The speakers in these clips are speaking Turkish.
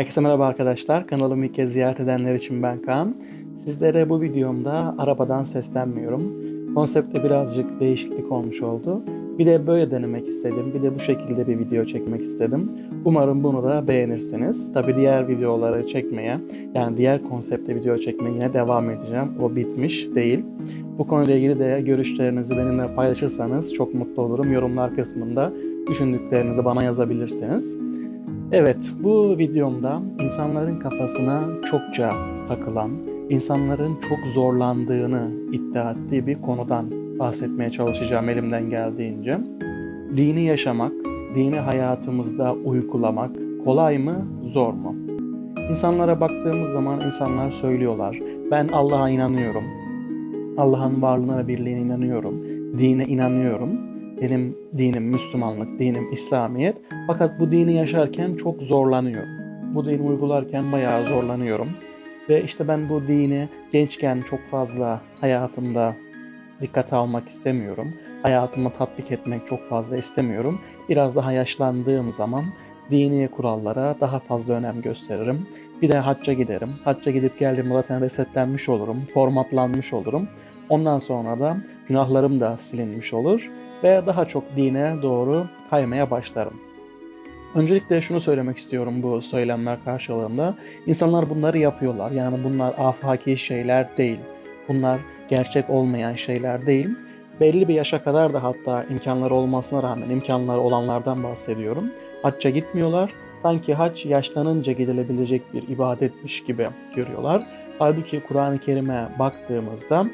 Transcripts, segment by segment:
Herkese merhaba arkadaşlar. Kanalımı ilk kez ziyaret edenler için ben Kaan. Sizlere bu videomda arabadan seslenmiyorum. Konsepte birazcık değişiklik olmuş oldu. Bir de böyle denemek istedim. Bir de bu şekilde bir video çekmek istedim. Umarım bunu da beğenirsiniz. Tabi diğer videoları çekmeye, yani diğer konsepte video çekmeye yine devam edeceğim. O bitmiş değil. Bu konuyla ilgili de görüşlerinizi benimle paylaşırsanız çok mutlu olurum. Yorumlar kısmında düşündüklerinizi bana yazabilirsiniz. Evet, bu videomda insanların kafasına çokça takılan, insanların çok zorlandığını iddia ettiği bir konudan bahsetmeye çalışacağım elimden geldiğince. Dini yaşamak, dini hayatımızda uygulamak kolay mı, zor mu? İnsanlara baktığımız zaman insanlar söylüyorlar. Ben Allah'a inanıyorum. Allah'ın varlığına ve birliğine inanıyorum. Dine inanıyorum. Benim dinim Müslümanlık, dinim İslamiyet. Fakat bu dini yaşarken çok zorlanıyorum. Bu dini uygularken bayağı zorlanıyorum. Ve işte ben bu dini gençken çok fazla hayatımda dikkate almak istemiyorum. Hayatıma tatbik etmek çok fazla istemiyorum. Biraz daha yaşlandığım zaman dini kurallara daha fazla önem gösteririm. Bir de hacca giderim. Hacca gidip geldiğimde zaten resetlenmiş olurum, formatlanmış olurum. Ondan sonra da günahlarım da silinmiş olur ve daha çok dine doğru kaymaya başlarım. Öncelikle şunu söylemek istiyorum bu söylemler karşılığında. İnsanlar bunları yapıyorlar. Yani bunlar afaki şeyler değil. Bunlar gerçek olmayan şeyler değil. Belli bir yaşa kadar da hatta imkanları olmasına rağmen imkanları olanlardan bahsediyorum. Hacca gitmiyorlar. Sanki hac yaşlanınca gidilebilecek bir ibadetmiş gibi görüyorlar. Halbuki Kur'an-ı Kerim'e baktığımızda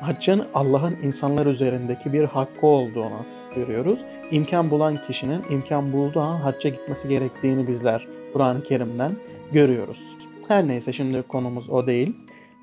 haccın Allah'ın insanlar üzerindeki bir hakkı olduğunu görüyoruz. İmkan bulan kişinin imkan bulduğu an hacca gitmesi gerektiğini bizler Kur'an-ı Kerim'den görüyoruz. Her neyse şimdi konumuz o değil.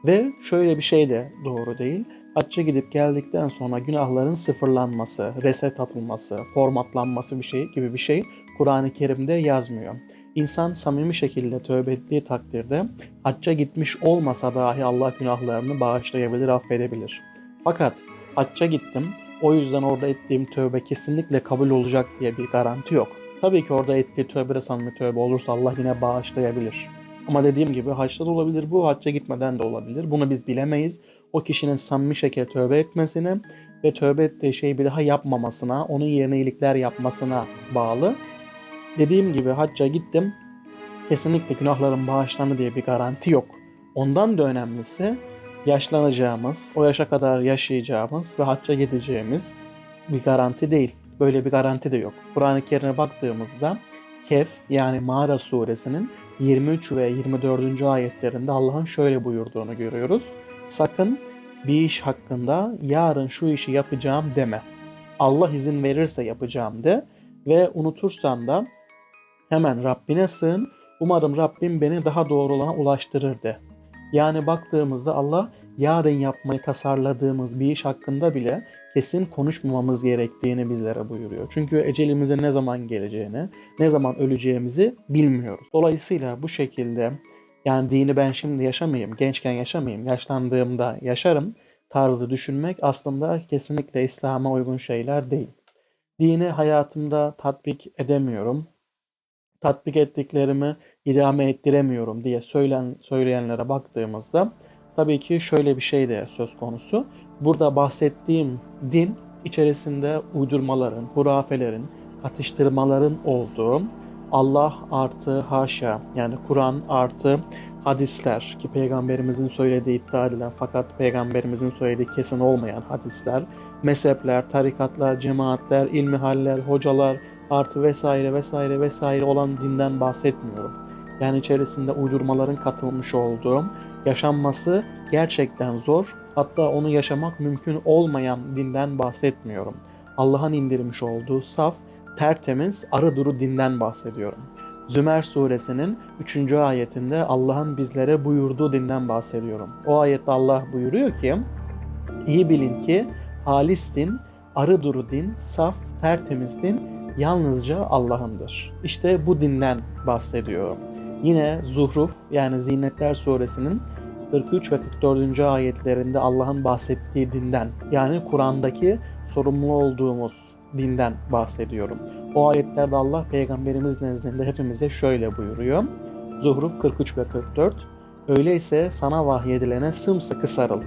Ve şöyle bir şey de doğru değil. Hacca gidip geldikten sonra günahların sıfırlanması, reset atılması, formatlanması bir şey gibi bir şey Kur'an-ı Kerim'de yazmıyor. İnsan samimi şekilde tövbe ettiği takdirde hacca gitmiş olmasa dahi Allah günahlarını bağışlayabilir, affedebilir. Fakat hacca gittim, o yüzden orada ettiğim tövbe kesinlikle kabul olacak diye bir garanti yok. Tabii ki orada ettiği tövbe de samimi tövbe olursa Allah yine bağışlayabilir. Ama dediğim gibi haçta da olabilir bu, hacca gitmeden de olabilir. Bunu biz bilemeyiz. O kişinin samimi şekilde tövbe etmesine ve tövbe ettiği şeyi bir daha yapmamasına, onun yerine iyilikler yapmasına bağlı. Dediğim gibi hacca gittim. Kesinlikle günahların bağışlandı diye bir garanti yok. Ondan da önemlisi yaşlanacağımız, o yaşa kadar yaşayacağımız ve hacca gideceğimiz bir garanti değil. Böyle bir garanti de yok. Kur'an-ı Kerim'e baktığımızda Kehf yani Mağara suresinin 23 ve 24. ayetlerinde Allah'ın şöyle buyurduğunu görüyoruz. Sakın bir iş hakkında yarın şu işi yapacağım deme. Allah izin verirse yapacağım de ve unutursan da hemen Rabbine sığın. Umarım Rabbim beni daha doğru olana ulaştırır de. Yani baktığımızda Allah yarın yapmayı tasarladığımız bir iş hakkında bile kesin konuşmamamız gerektiğini bizlere buyuruyor. Çünkü ecelimizin ne zaman geleceğini, ne zaman öleceğimizi bilmiyoruz. Dolayısıyla bu şekilde yani dini ben şimdi yaşamayayım, gençken yaşamayayım, yaşlandığımda yaşarım tarzı düşünmek aslında kesinlikle İslam'a uygun şeyler değil. Dini hayatımda tatbik edemiyorum. Tatbik ettiklerimi idame ettiremiyorum diye söylen, söyleyenlere baktığımızda tabii ki şöyle bir şey de söz konusu. Burada bahsettiğim din içerisinde uydurmaların, hurafelerin, atıştırmaların olduğu Allah artı haşa yani Kur'an artı hadisler ki peygamberimizin söylediği iddia edilen fakat peygamberimizin söylediği kesin olmayan hadisler, mezhepler, tarikatlar, cemaatler, ilmihaller, hocalar artı vesaire vesaire vesaire olan dinden bahsetmiyorum. Yani içerisinde uydurmaların katılmış olduğu, yaşanması gerçekten zor, hatta onu yaşamak mümkün olmayan dinden bahsetmiyorum. Allah'ın indirmiş olduğu saf, tertemiz, arı duru dinden bahsediyorum. Zümer suresinin 3. ayetinde Allah'ın bizlere buyurduğu dinden bahsediyorum. O ayette Allah buyuruyor ki, iyi bilin ki halis din, arı duru din, saf, tertemiz din yalnızca Allah'ındır. İşte bu dinden bahsediyorum. Yine Zuhruf yani Zinetler suresinin 43 ve 44. ayetlerinde Allah'ın bahsettiği dinden yani Kur'an'daki sorumlu olduğumuz dinden bahsediyorum. O ayetlerde Allah peygamberimiz nezdinde hepimize şöyle buyuruyor. Zuhruf 43 ve 44 Öyleyse sana vahyedilene sımsıkı sarıl.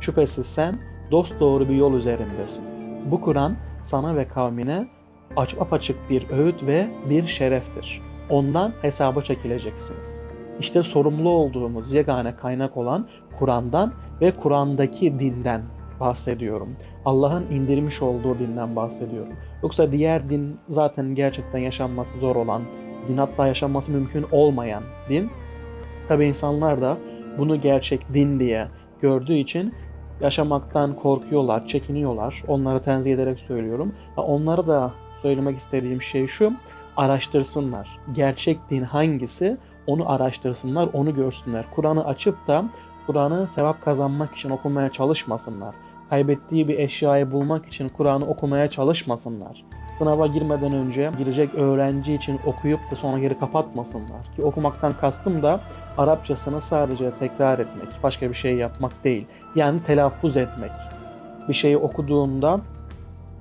Şüphesiz sen dosdoğru bir yol üzerindesin. Bu Kur'an sana ve kavmine aç apaçık bir öğüt ve bir şereftir. Ondan hesaba çekileceksiniz. İşte sorumlu olduğumuz yegane kaynak olan Kur'an'dan ve Kur'an'daki dinden bahsediyorum. Allah'ın indirmiş olduğu dinden bahsediyorum. Yoksa diğer din zaten gerçekten yaşanması zor olan din hatta yaşanması mümkün olmayan din. Tabi insanlar da bunu gerçek din diye gördüğü için yaşamaktan korkuyorlar, çekiniyorlar. Onları tenzih ederek söylüyorum. Onlara da söylemek istediğim şey şu. Araştırsınlar. Gerçek din hangisi? Onu araştırsınlar, onu görsünler. Kur'an'ı açıp da Kur'an'ı sevap kazanmak için okumaya çalışmasınlar. Kaybettiği bir eşyayı bulmak için Kur'an'ı okumaya çalışmasınlar. Sınava girmeden önce girecek öğrenci için okuyup da sonra geri kapatmasınlar. Ki okumaktan kastım da Arapçasını sadece tekrar etmek, başka bir şey yapmak değil. Yani telaffuz etmek. Bir şeyi okuduğunda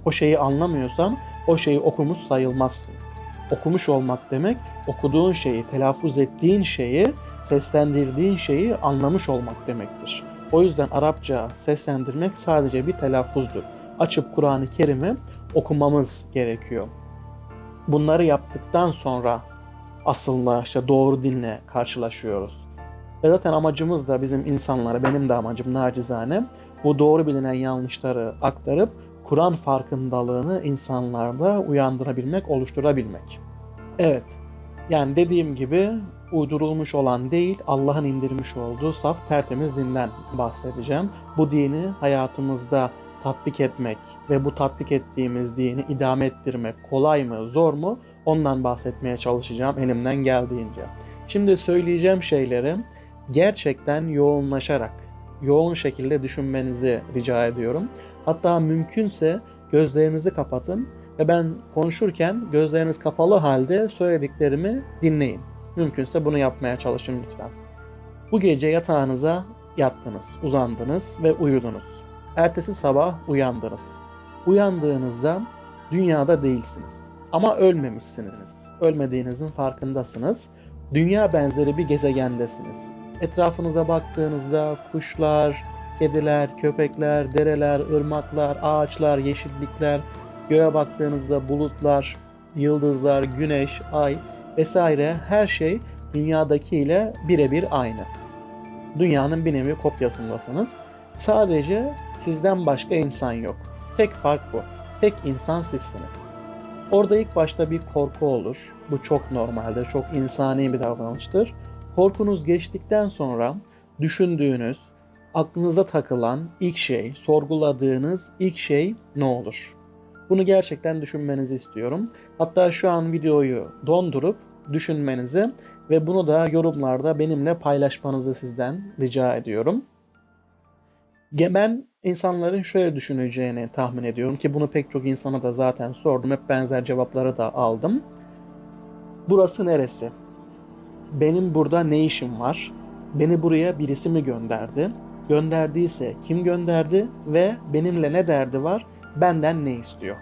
o şeyi anlamıyorsan o şeyi okumuş sayılmazsın. Okumuş olmak demek okuduğun şeyi, telaffuz ettiğin şeyi, seslendirdiğin şeyi anlamış olmak demektir. O yüzden Arapça seslendirmek sadece bir telaffuzdur. Açıp Kur'an-ı Kerim'i okumamız gerekiyor. Bunları yaptıktan sonra aslında işte doğru dinle karşılaşıyoruz. Ve zaten amacımız da bizim insanlara, benim de amacım nacizane bu doğru bilinen yanlışları aktarıp Kur'an farkındalığını insanlarda uyandırabilmek, oluşturabilmek. Evet, yani dediğim gibi uydurulmuş olan değil, Allah'ın indirmiş olduğu saf tertemiz dinden bahsedeceğim. Bu dini hayatımızda tatbik etmek ve bu tatbik ettiğimiz dini idame ettirmek kolay mı, zor mu? Ondan bahsetmeye çalışacağım elimden geldiğince. Şimdi söyleyeceğim şeyleri gerçekten yoğunlaşarak, yoğun şekilde düşünmenizi rica ediyorum. Hatta mümkünse gözlerinizi kapatın ve ben konuşurken gözleriniz kapalı halde söylediklerimi dinleyin. Mümkünse bunu yapmaya çalışın lütfen. Bu gece yatağınıza yattınız, uzandınız ve uyudunuz. Ertesi sabah uyandınız. Uyandığınızda dünyada değilsiniz. Ama ölmemişsiniz. Ölmediğinizin farkındasınız. Dünya benzeri bir gezegendesiniz. Etrafınıza baktığınızda kuşlar, kediler, köpekler, dereler, ırmaklar, ağaçlar, yeşillikler, göğe baktığınızda bulutlar, yıldızlar, güneş, ay vesaire her şey dünyadakiyle birebir aynı. Dünyanın bir nevi kopyasındasınız. Sadece sizden başka insan yok. Tek fark bu. Tek insan sizsiniz. Orada ilk başta bir korku olur. Bu çok normaldir, çok insani bir davranıştır. Korkunuz geçtikten sonra düşündüğünüz, aklınıza takılan ilk şey, sorguladığınız ilk şey ne olur? Bunu gerçekten düşünmenizi istiyorum. Hatta şu an videoyu dondurup düşünmenizi ve bunu da yorumlarda benimle paylaşmanızı sizden rica ediyorum. Ben insanların şöyle düşüneceğini tahmin ediyorum ki bunu pek çok insana da zaten sordum. Hep benzer cevapları da aldım. Burası neresi? Benim burada ne işim var? Beni buraya birisi mi gönderdi? Gönderdiyse kim gönderdi ve benimle ne derdi var? Benden ne istiyor?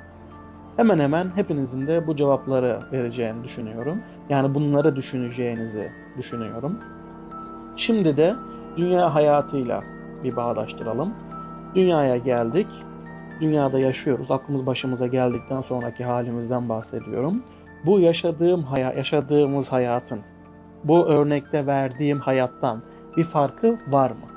Hemen hemen hepinizin de bu cevapları vereceğini düşünüyorum. Yani bunları düşüneceğinizi düşünüyorum. Şimdi de dünya hayatıyla bir bağdaştıralım. Dünyaya geldik. Dünyada yaşıyoruz. Aklımız başımıza geldikten sonraki halimizden bahsediyorum. Bu yaşadığım hayat, yaşadığımız hayatın, bu örnekte verdiğim hayattan bir farkı var mı?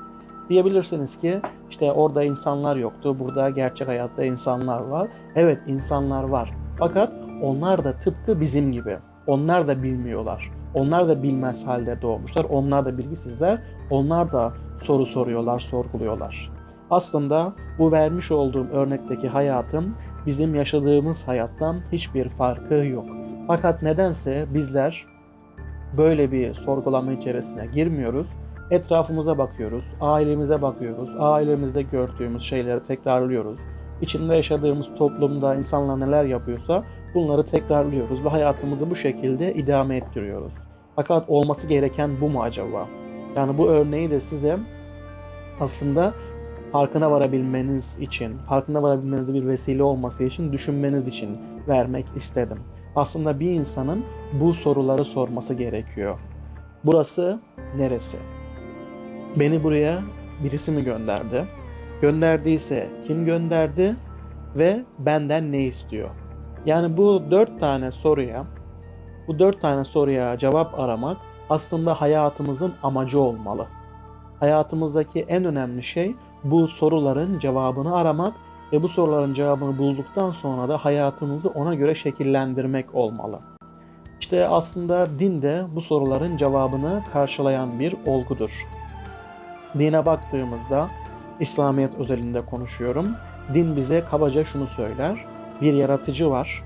Diyebilirsiniz ki işte orada insanlar yoktu, burada gerçek hayatta insanlar var. Evet insanlar var. Fakat onlar da tıpkı bizim gibi. Onlar da bilmiyorlar. Onlar da bilmez halde doğmuşlar. Onlar da bilgisizler. Onlar da soru soruyorlar, sorguluyorlar. Aslında bu vermiş olduğum örnekteki hayatın bizim yaşadığımız hayattan hiçbir farkı yok. Fakat nedense bizler böyle bir sorgulama içerisine girmiyoruz. Etrafımıza bakıyoruz, ailemize bakıyoruz, ailemizde gördüğümüz şeyleri tekrarlıyoruz. İçinde yaşadığımız toplumda insanlar neler yapıyorsa bunları tekrarlıyoruz ve hayatımızı bu şekilde idame ettiriyoruz. Fakat olması gereken bu mu acaba? Yani bu örneği de size aslında farkına varabilmeniz için, farkına varabilmenize bir vesile olması için, düşünmeniz için vermek istedim. Aslında bir insanın bu soruları sorması gerekiyor. Burası neresi? Beni buraya birisi mi gönderdi? Gönderdiyse kim gönderdi ve benden ne istiyor? Yani bu dört tane soruya, bu dört tane soruya cevap aramak aslında hayatımızın amacı olmalı. Hayatımızdaki en önemli şey bu soruların cevabını aramak ve bu soruların cevabını bulduktan sonra da hayatımızı ona göre şekillendirmek olmalı. İşte aslında din de bu soruların cevabını karşılayan bir olgudur. Dine baktığımızda İslamiyet özelinde konuşuyorum. Din bize kabaca şunu söyler. Bir yaratıcı var.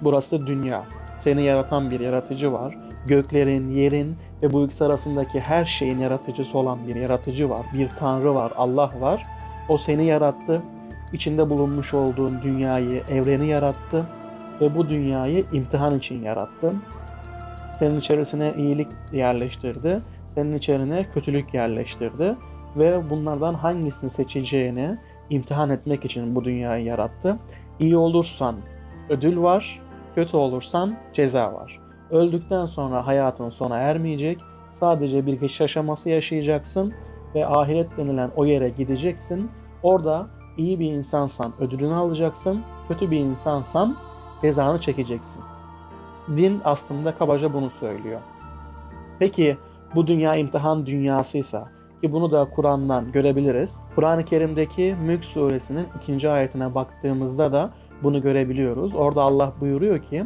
Burası dünya. Seni yaratan bir yaratıcı var. Göklerin, yerin ve bu ikisi arasındaki her şeyin yaratıcısı olan bir yaratıcı var. Bir tanrı var, Allah var. O seni yarattı. İçinde bulunmuş olduğun dünyayı, evreni yarattı ve bu dünyayı imtihan için yarattı. Senin içerisine iyilik yerleştirdi, senin içerine kötülük yerleştirdi ve bunlardan hangisini seçeceğini imtihan etmek için bu dünyayı yarattı. İyi olursan ödül var, kötü olursan ceza var. Öldükten sonra hayatın sona ermeyecek, sadece bir geçiş aşaması yaşayacaksın ve ahiret denilen o yere gideceksin. Orada iyi bir insansan ödülünü alacaksın, kötü bir insansan cezanı çekeceksin. Din aslında kabaca bunu söylüyor. Peki bu dünya imtihan dünyasıysa ki bunu da Kur'an'dan görebiliriz. Kur'an-ı Kerim'deki Mülk suresinin ikinci ayetine baktığımızda da bunu görebiliyoruz. Orada Allah buyuruyor ki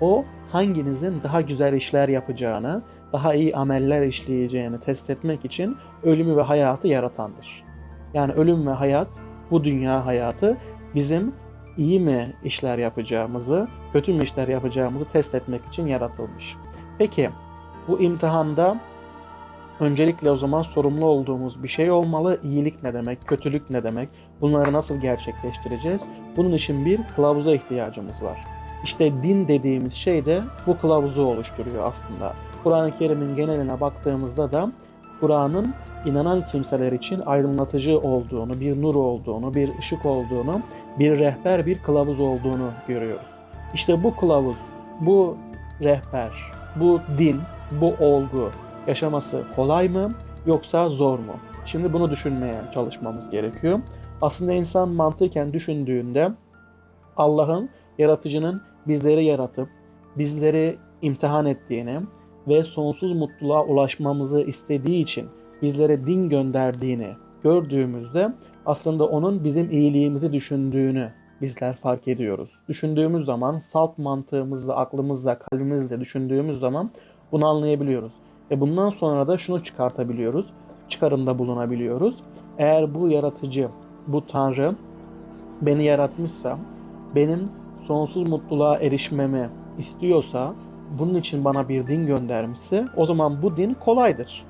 o hanginizin daha güzel işler yapacağını, daha iyi ameller işleyeceğini test etmek için ölümü ve hayatı yaratandır. Yani ölüm ve hayat, bu dünya hayatı bizim iyi mi işler yapacağımızı, kötü mü işler yapacağımızı test etmek için yaratılmış. Peki bu imtihanda öncelikle o zaman sorumlu olduğumuz bir şey olmalı. İyilik ne demek, kötülük ne demek, bunları nasıl gerçekleştireceğiz? Bunun için bir kılavuza ihtiyacımız var. İşte din dediğimiz şey de bu kılavuzu oluşturuyor aslında. Kur'an-ı Kerim'in geneline baktığımızda da Kur'an'ın inanan kimseler için aydınlatıcı olduğunu, bir nur olduğunu, bir ışık olduğunu, bir rehber, bir kılavuz olduğunu görüyoruz. İşte bu kılavuz, bu rehber, bu din, bu olgu yaşaması kolay mı yoksa zor mu? Şimdi bunu düşünmeye çalışmamız gerekiyor. Aslında insan mantıken düşündüğünde Allah'ın, yaratıcının bizleri yaratıp bizleri imtihan ettiğini ve sonsuz mutluluğa ulaşmamızı istediği için bizlere din gönderdiğini gördüğümüzde aslında onun bizim iyiliğimizi düşündüğünü bizler fark ediyoruz. Düşündüğümüz zaman salt mantığımızla, aklımızla, kalbimizle düşündüğümüz zaman bunu anlayabiliyoruz. Ve bundan sonra da şunu çıkartabiliyoruz, çıkarımda bulunabiliyoruz. Eğer bu yaratıcı, bu Tanrı beni yaratmışsa, benim sonsuz mutluluğa erişmemi istiyorsa, bunun için bana bir din göndermişse, o zaman bu din kolaydır.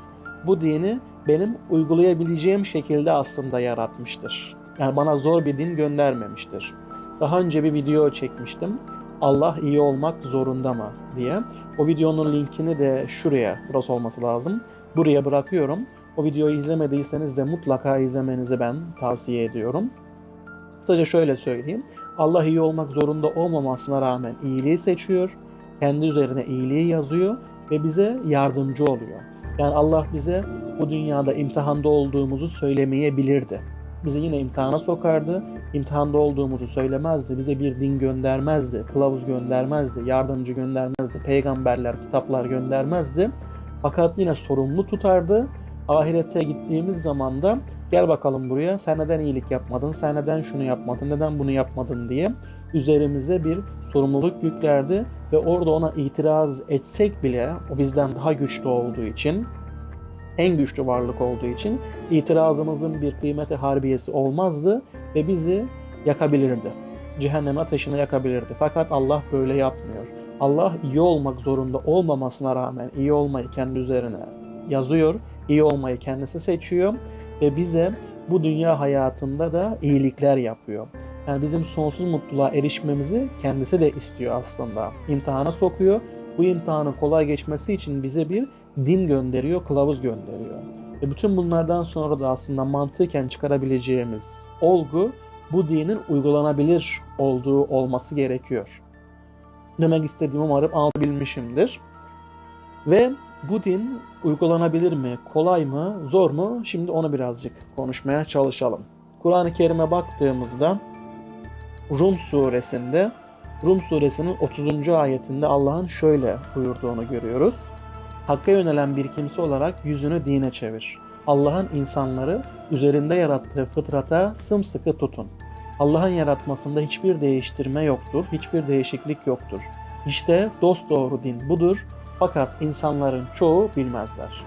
Bu dini benim uygulayabileceğim şekilde aslında yaratmıştır. Yani bana zor bir din göndermemiştir. Daha önce bir video çekmiştim. Allah iyi olmak zorunda mı diye. O videonun linkini de şuraya, burası olması lazım. Buraya bırakıyorum. O videoyu izlemediyseniz de mutlaka izlemenizi ben tavsiye ediyorum. Kısaca şöyle söyleyeyim. Allah iyi olmak zorunda olmamasına rağmen iyiliği seçiyor. Kendi üzerine iyiliği yazıyor ve bize yardımcı oluyor. Yani Allah bize bu dünyada imtihanda olduğumuzu söylemeyebilirdi. Bizi yine imtihana sokardı. İmtihanda olduğumuzu söylemezdi. Bize bir din göndermezdi. Kılavuz göndermezdi. Yardımcı göndermezdi. Peygamberler, kitaplar göndermezdi. Fakat yine sorumlu tutardı. Ahirete gittiğimiz zaman da gel bakalım buraya sen neden iyilik yapmadın, sen neden şunu yapmadın, neden bunu yapmadın diye üzerimize bir sorumluluk yüklerdi ve orada ona itiraz etsek bile o bizden daha güçlü olduğu için en güçlü varlık olduğu için itirazımızın bir kıymeti harbiyesi olmazdı ve bizi yakabilirdi. Cehennem ateşine yakabilirdi. Fakat Allah böyle yapmıyor. Allah iyi olmak zorunda olmamasına rağmen iyi olmayı kendi üzerine yazıyor. İyi olmayı kendisi seçiyor ve bize bu dünya hayatında da iyilikler yapıyor. Yani bizim sonsuz mutluluğa erişmemizi kendisi de istiyor aslında. İmtihana sokuyor. Bu imtihanın kolay geçmesi için bize bir din gönderiyor, kılavuz gönderiyor. Ve bütün bunlardan sonra da aslında mantıken çıkarabileceğimiz olgu bu dinin uygulanabilir olduğu olması gerekiyor. Demek istediğimi umarım anlatabilmişimdir. Ve Bu din uygulanabilir mi, kolay mı, zor mu? Şimdi onu birazcık konuşmaya çalışalım. Kur'an-ı Kerim'e baktığımızda Rum suresinde Rum suresinin 30. ayetinde Allah'ın şöyle buyurduğunu görüyoruz. Hakka yönelen bir kimse olarak yüzünü dine çevir. Allah'ın insanları üzerinde yarattığı fıtrata sımsıkı tutun. Allah'ın yaratmasında hiçbir değiştirme yoktur, hiçbir değişiklik yoktur. İşte dost doğru din budur fakat insanların çoğu bilmezler.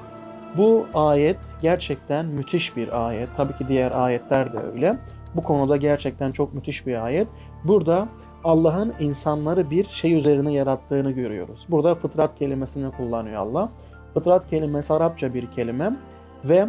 Bu ayet gerçekten müthiş bir ayet. Tabii ki diğer ayetler de öyle. Bu konuda gerçekten çok müthiş bir ayet. Burada Allah'ın insanları bir şey üzerine yarattığını görüyoruz. Burada fıtrat kelimesini kullanıyor Allah. Fıtrat kelimesi Arapça bir kelime ve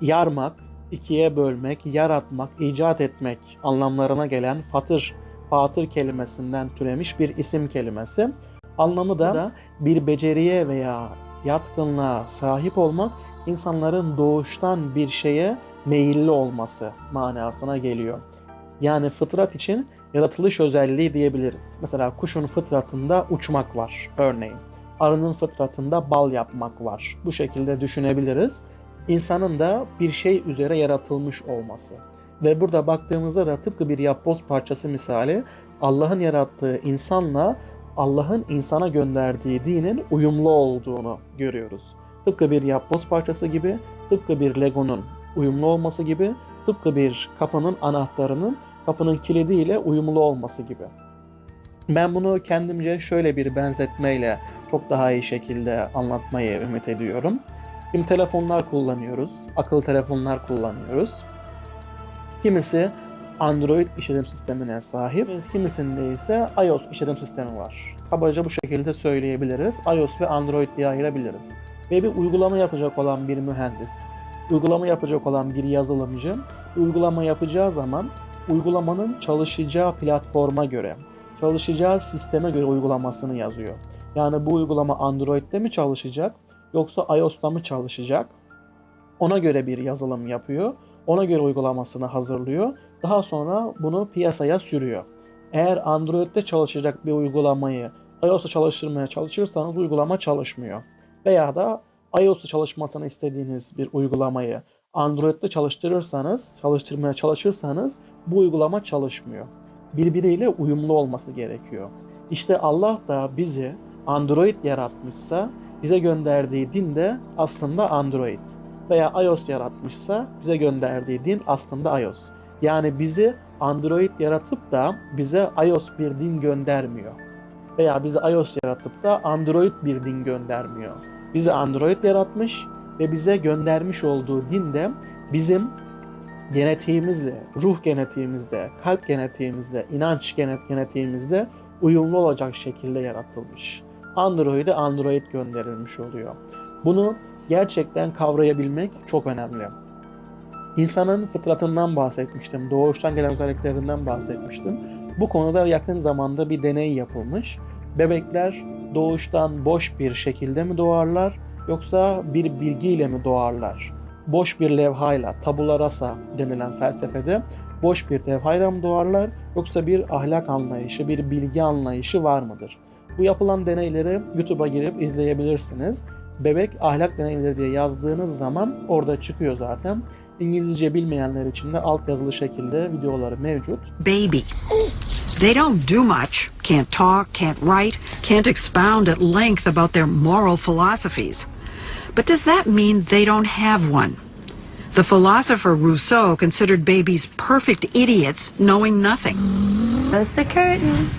yarmak, ikiye bölmek, yaratmak, icat etmek anlamlarına gelen fatır, fatır kelimesinden türemiş bir isim kelimesi. Anlamı da bir beceriye veya yatkınlığa sahip olmak, insanların doğuştan bir şeye meyilli olması manasına geliyor. Yani fıtrat için yaratılış özelliği diyebiliriz. Mesela kuşun fıtratında uçmak var örneğin. Arının fıtratında bal yapmak var. Bu şekilde düşünebiliriz. İnsanın da bir şey üzere yaratılmış olması. Ve burada baktığımızda da tıpkı bir yapboz parçası misali Allah'ın yarattığı insanla Allah'ın insana gönderdiği dinin uyumlu olduğunu görüyoruz. Tıpkı bir yapboz parçası gibi, tıpkı bir Lego'nun uyumlu olması gibi, tıpkı bir kapının anahtarının kapının kilidiyle uyumlu olması gibi. Ben bunu kendimce şöyle bir benzetmeyle çok daha iyi şekilde anlatmayı ümit ediyorum. Şimdi telefonlar kullanıyoruz, akıllı telefonlar kullanıyoruz. Kimisi Android işletim sistemine sahip, kimisinde ise iOS işletim sistemi var. Kabaca bu şekilde söyleyebiliriz. iOS ve Android diye ayırabiliriz. Ve bir uygulama yapacak olan bir mühendis, uygulama yapacak olan bir yazılımcı, uygulama yapacağı zaman uygulamanın çalışacağı platforma göre, çalışacağı sisteme göre uygulamasını yazıyor. Yani bu uygulama Android'de mi çalışacak yoksa iOS'ta mı çalışacak? Ona göre bir yazılım yapıyor. Ona göre uygulamasını hazırlıyor. Daha sonra bunu piyasaya sürüyor. Eğer Android'de çalışacak bir uygulamayı iOS'ta çalıştırmaya çalışırsanız uygulama çalışmıyor. Veya da iOS'ta çalışmasını istediğiniz bir uygulamayı Android'de çalıştırırsanız, çalıştırmaya çalışırsanız bu uygulama çalışmıyor. Birbiriyle uyumlu olması gerekiyor. İşte Allah da bizi Android yaratmışsa bize gönderdiği din de aslında Android. Veya iOS yaratmışsa bize gönderdiği din aslında iOS. Yani bizi Android yaratıp da bize iOS bir din göndermiyor. Veya bizi iOS yaratıp da Android bir din göndermiyor. Bizi Android yaratmış ve bize göndermiş olduğu din de bizim genetiğimizle, ruh genetiğimizle, kalp genetiğimizle, inanç genet genetiğimizle uyumlu olacak şekilde yaratılmış. Android'e Android gönderilmiş oluyor. Bunu gerçekten kavrayabilmek çok önemli. İnsanın fıtratından bahsetmiştim, doğuştan gelen özelliklerinden bahsetmiştim. Bu konuda yakın zamanda bir deney yapılmış. Bebekler doğuştan boş bir şekilde mi doğarlar yoksa bir bilgiyle mi doğarlar? Boş bir levhayla, tabula rasa denilen felsefede boş bir levhayla mı doğarlar yoksa bir ahlak anlayışı, bir bilgi anlayışı var mıdır? Bu yapılan deneyleri YouTube'a girip izleyebilirsiniz. Bebek ahlak deneyleri diye yazdığınız zaman orada çıkıyor zaten. İngilizce bilmeyenler için de alt yazılı şekilde videoları mevcut. baby. They don't do much, can't talk, can't write, can't expound at length about their moral philosophies. But does that mean they don't have one? The philosopher Rousseau considered babies perfect idiots knowing nothing. Close the curtain.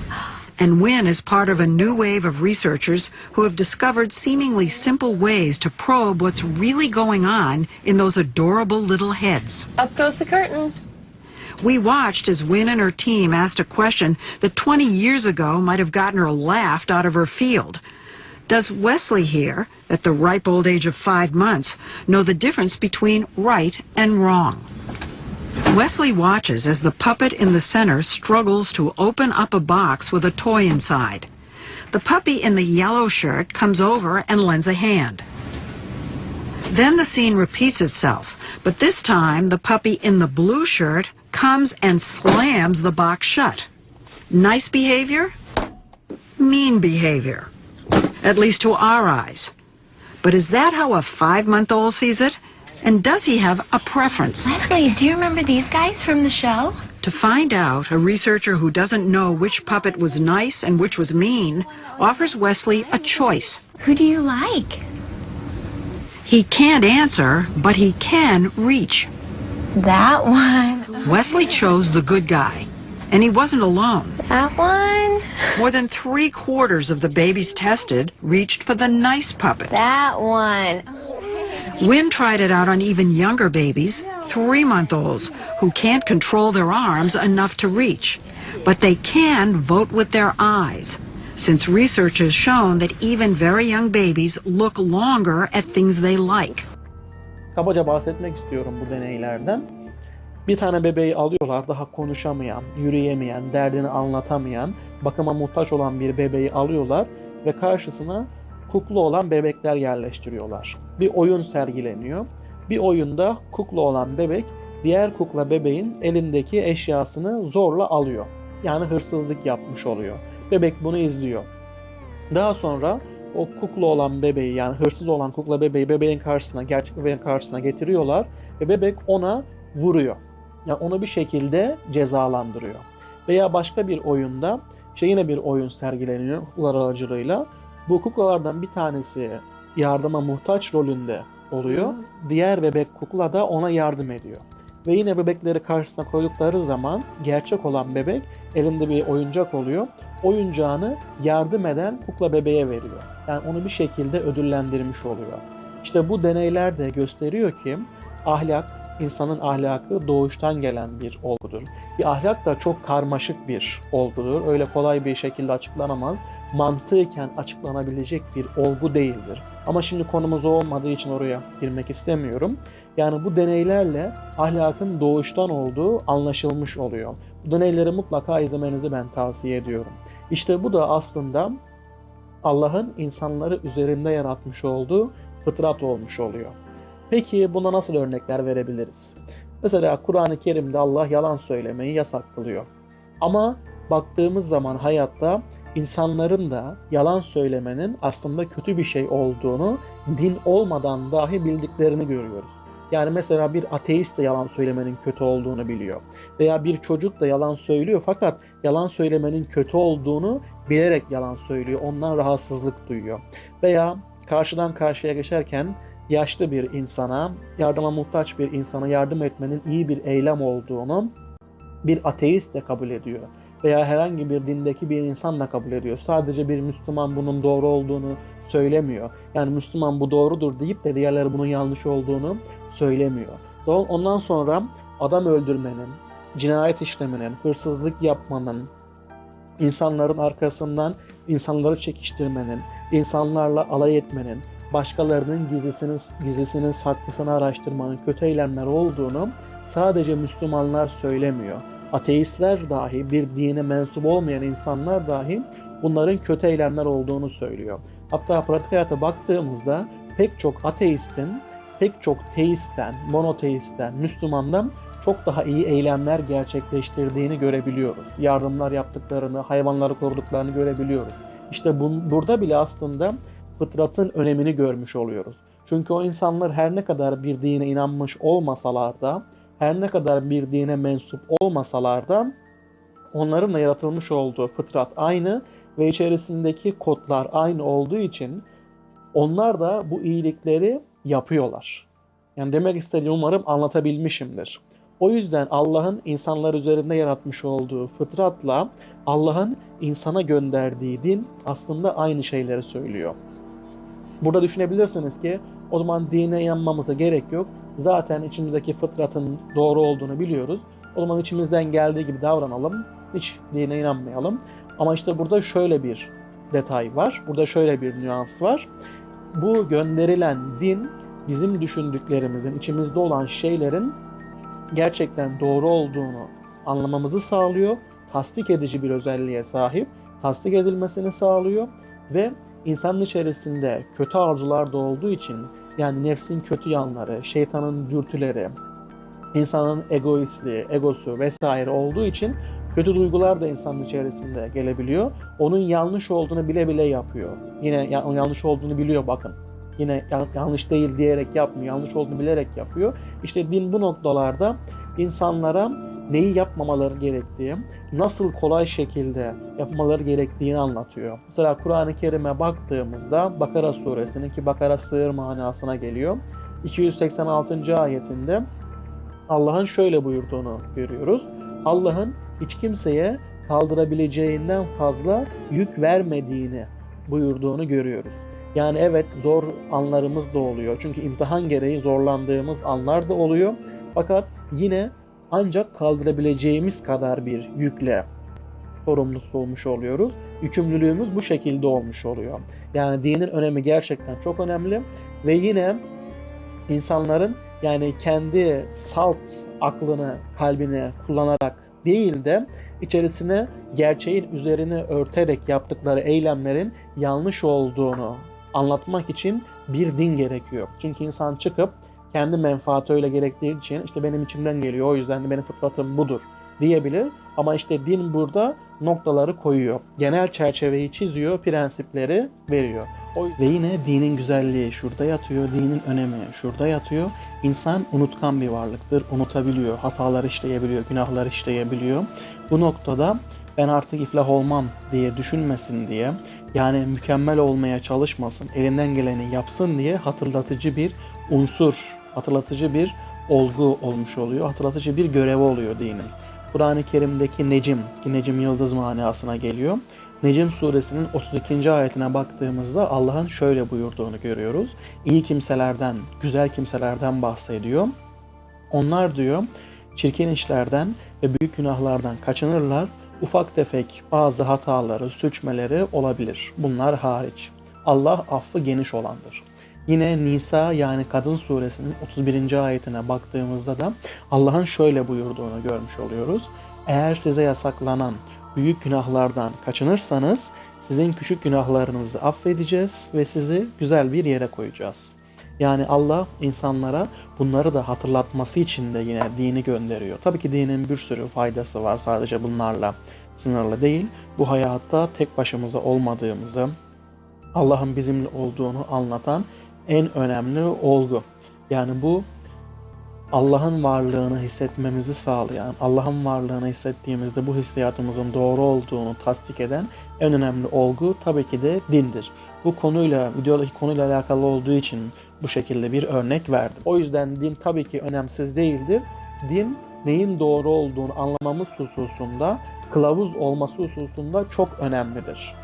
And Wynne is part of a new wave of researchers who have discovered seemingly simple ways to probe what's really going on in those adorable little heads. Up goes the curtain. We watched as Wynne and her team asked a question that 20 years ago might have gotten her laughed out of her field. Does Wesley here, at the ripe old age of five months, know the difference between right and wrong? Wesley watches as the puppet in the center struggles to open up a box with a toy inside. The puppy in the yellow shirt comes over and lends a hand. Then the scene repeats itself, but this time the puppy in the blue shirt comes and slams the box shut. Nice behavior? Mean behavior. At least to our eyes. But is that how a five month old sees it? And does he have a preference? Wesley, do you remember these guys from the show? To find out, a researcher who doesn't know which puppet was nice and which was mean offers Wesley a choice. Who do you like? He can't answer, but he can reach. That one. Wesley chose the good guy, and he wasn't alone. That one. More than three quarters of the babies tested reached for the nice puppet. That one. Wynn tried it out on even younger babies, three month olds, who can't control their arms enough to reach. But they can vote with their eyes, since research has shown that even very young babies look longer at things they like. Kabaca bahsetmek istiyorum bu deneylerden. Bir tane bebeği alıyorlar, daha konuşamayan, yürüyemeyen, derdini anlatamayan, bakıma muhtaç olan bir bebeği alıyorlar ve karşısına kukla olan bebekler yerleştiriyorlar. Bir oyun sergileniyor. Bir oyunda kukla olan bebek diğer kukla bebeğin elindeki eşyasını zorla alıyor. Yani hırsızlık yapmış oluyor. Bebek bunu izliyor. Daha sonra o kukla olan bebeği yani hırsız olan kukla bebeği bebeğin karşısına, gerçek bebeğin karşısına getiriyorlar ve bebek ona vuruyor. Yani onu bir şekilde cezalandırıyor. Veya başka bir oyunda işte yine bir oyun sergileniyor kuklalar aracılığıyla. Bu kuklalardan bir tanesi yardıma muhtaç rolünde oluyor. Diğer bebek kukla da ona yardım ediyor. Ve yine bebekleri karşısına koydukları zaman gerçek olan bebek elinde bir oyuncak oluyor. Oyuncağını yardım eden kukla bebeğe veriyor. Yani onu bir şekilde ödüllendirmiş oluyor. İşte bu deneyler de gösteriyor ki ahlak, insanın ahlakı doğuştan gelen bir olgudur. Bir ahlak da çok karmaşık bir olgudur. Öyle kolay bir şekilde açıklanamaz. Mantıken açıklanabilecek bir olgu değildir. Ama şimdi konumuz o olmadığı için oraya girmek istemiyorum. Yani bu deneylerle ahlakın doğuştan olduğu anlaşılmış oluyor. Bu deneyleri mutlaka izlemenizi ben tavsiye ediyorum. İşte bu da aslında Allah'ın insanları üzerinde yaratmış olduğu fıtrat olmuş oluyor. Peki buna nasıl örnekler verebiliriz? Mesela Kur'an-ı Kerim'de Allah yalan söylemeyi yasak kılıyor. Ama baktığımız zaman hayatta insanların da yalan söylemenin aslında kötü bir şey olduğunu din olmadan dahi bildiklerini görüyoruz. Yani mesela bir ateist de yalan söylemenin kötü olduğunu biliyor. Veya bir çocuk da yalan söylüyor fakat yalan söylemenin kötü olduğunu bilerek yalan söylüyor. Ondan rahatsızlık duyuyor. Veya karşıdan karşıya geçerken yaşlı bir insana, yardıma muhtaç bir insana yardım etmenin iyi bir eylem olduğunu bir ateist de kabul ediyor. Veya herhangi bir dindeki bir insan da kabul ediyor. Sadece bir Müslüman bunun doğru olduğunu söylemiyor. Yani Müslüman bu doğrudur deyip de diğerleri bunun yanlış olduğunu söylemiyor. Ondan sonra adam öldürmenin, cinayet işlemenin, hırsızlık yapmanın, insanların arkasından insanları çekiştirmenin, insanlarla alay etmenin, başkalarının gizlisini, gizlisinin saklısını araştırmanın kötü eylemler olduğunu sadece Müslümanlar söylemiyor. Ateistler dahi, bir dine mensup olmayan insanlar dahi bunların kötü eylemler olduğunu söylüyor. Hatta pratik hayata baktığımızda pek çok ateistin, pek çok teistten, monoteistten, Müslümandan çok daha iyi eylemler gerçekleştirdiğini görebiliyoruz. Yardımlar yaptıklarını, hayvanları koruduklarını görebiliyoruz. İşte bu, burada bile aslında fıtratın önemini görmüş oluyoruz. Çünkü o insanlar her ne kadar bir dine inanmış olmasalar da, her ne kadar bir dine mensup olmasalar da onların da yaratılmış olduğu fıtrat aynı ve içerisindeki kodlar aynı olduğu için onlar da bu iyilikleri yapıyorlar. Yani demek istediğim umarım anlatabilmişimdir. O yüzden Allah'ın insanlar üzerinde yaratmış olduğu fıtratla Allah'ın insana gönderdiği din aslında aynı şeyleri söylüyor. Burada düşünebilirsiniz ki o zaman dine inanmamıza gerek yok. Zaten içimizdeki fıtratın doğru olduğunu biliyoruz. O zaman içimizden geldiği gibi davranalım. Hiç dine inanmayalım. Ama işte burada şöyle bir detay var. Burada şöyle bir nüans var. Bu gönderilen din bizim düşündüklerimizin, içimizde olan şeylerin gerçekten doğru olduğunu anlamamızı sağlıyor. Tasdik edici bir özelliğe sahip. Tasdik edilmesini sağlıyor ve insanın içerisinde kötü arzular da olduğu için yani nefsin kötü yanları, şeytanın dürtüleri, insanın egoistliği, egosu vesaire olduğu için kötü duygular da insanın içerisinde gelebiliyor. Onun yanlış olduğunu bile bile yapıyor. Yine yanlış olduğunu biliyor bakın. Yine yan- yanlış değil diyerek yapmıyor, yanlış olduğunu bilerek yapıyor. İşte din bu noktalarda insanlara neyi yapmamaları gerektiği, nasıl kolay şekilde yapmaları gerektiğini anlatıyor. Mesela Kur'an-ı Kerim'e baktığımızda Bakara suresinin ki Bakara sığır manasına geliyor. 286. ayetinde Allah'ın şöyle buyurduğunu görüyoruz. Allah'ın hiç kimseye kaldırabileceğinden fazla yük vermediğini buyurduğunu görüyoruz. Yani evet zor anlarımız da oluyor. Çünkü imtihan gereği zorlandığımız anlar da oluyor. Fakat yine ancak kaldırabileceğimiz kadar bir yükle sorumlusu olmuş oluyoruz. Yükümlülüğümüz bu şekilde olmuş oluyor. Yani dinin önemi gerçekten çok önemli ve yine insanların yani kendi salt aklını, kalbini kullanarak değil de içerisine gerçeğin üzerine örterek yaptıkları eylemlerin yanlış olduğunu anlatmak için bir din gerekiyor. Çünkü insan çıkıp kendi menfaati öyle gerektiği için işte benim içimden geliyor o yüzden de benim fıtratım budur diyebilir. Ama işte din burada noktaları koyuyor. Genel çerçeveyi çiziyor, prensipleri veriyor. O ve yine dinin güzelliği şurada yatıyor, dinin önemi şurada yatıyor. İnsan unutkan bir varlıktır, unutabiliyor, hatalar işleyebiliyor, günahlar işleyebiliyor. Bu noktada ben artık iflah olmam diye düşünmesin diye yani mükemmel olmaya çalışmasın, elinden geleni yapsın diye hatırlatıcı bir unsur, hatırlatıcı bir olgu olmuş oluyor, hatırlatıcı bir görev oluyor dinin. Kur'an-ı Kerim'deki Necim, ki Necim yıldız manasına geliyor. Necim suresinin 32. ayetine baktığımızda Allah'ın şöyle buyurduğunu görüyoruz. İyi kimselerden, güzel kimselerden bahsediyor. Onlar diyor çirkin işlerden ve büyük günahlardan kaçınırlar. Ufak tefek bazı hataları, suçmeleri olabilir. Bunlar hariç. Allah affı geniş olandır. Yine Nisa yani Kadın suresinin 31. ayetine baktığımızda da Allah'ın şöyle buyurduğunu görmüş oluyoruz. Eğer size yasaklanan büyük günahlardan kaçınırsanız sizin küçük günahlarınızı affedeceğiz ve sizi güzel bir yere koyacağız. Yani Allah insanlara bunları da hatırlatması için de yine dini gönderiyor. Tabii ki dinin bir sürü faydası var sadece bunlarla sınırlı değil. Bu hayatta tek başımıza olmadığımızı, Allah'ın bizimle olduğunu anlatan en önemli olgu. Yani bu Allah'ın varlığını hissetmemizi sağlayan, Allah'ın varlığını hissettiğimizde bu hissiyatımızın doğru olduğunu tasdik eden en önemli olgu tabii ki de dindir. Bu konuyla, videodaki konuyla alakalı olduğu için bu şekilde bir örnek verdim. O yüzden din tabii ki önemsiz değildir. Din neyin doğru olduğunu anlamamız hususunda, kılavuz olması hususunda çok önemlidir.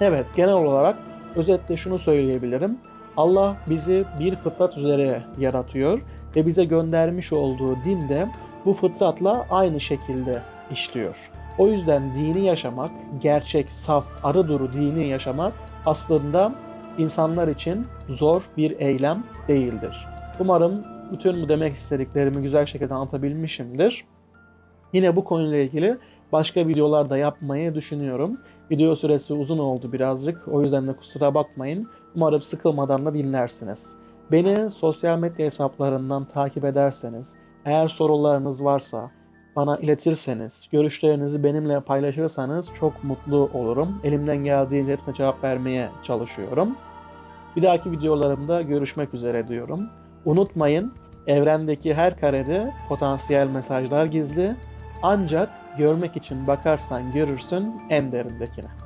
Evet, genel olarak özetle şunu söyleyebilirim. Allah bizi bir fıtrat üzere yaratıyor ve bize göndermiş olduğu din de bu fıtratla aynı şekilde işliyor. O yüzden dini yaşamak, gerçek, saf, arı duru dini yaşamak aslında insanlar için zor bir eylem değildir. Umarım bütün bu demek istediklerimi güzel şekilde anlatabilmişimdir. Yine bu konuyla ilgili başka videolar da yapmayı düşünüyorum. Video süresi uzun oldu birazcık. O yüzden de kusura bakmayın. Umarım sıkılmadan da dinlersiniz. Beni sosyal medya hesaplarından takip ederseniz, eğer sorularınız varsa bana iletirseniz, görüşlerinizi benimle paylaşırsanız çok mutlu olurum. Elimden geldiğince hepsine cevap vermeye çalışıyorum. Bir dahaki videolarımda görüşmek üzere diyorum. Unutmayın, evrendeki her karede potansiyel mesajlar gizli. Ancak görmek için bakarsan görürsün en derindekine.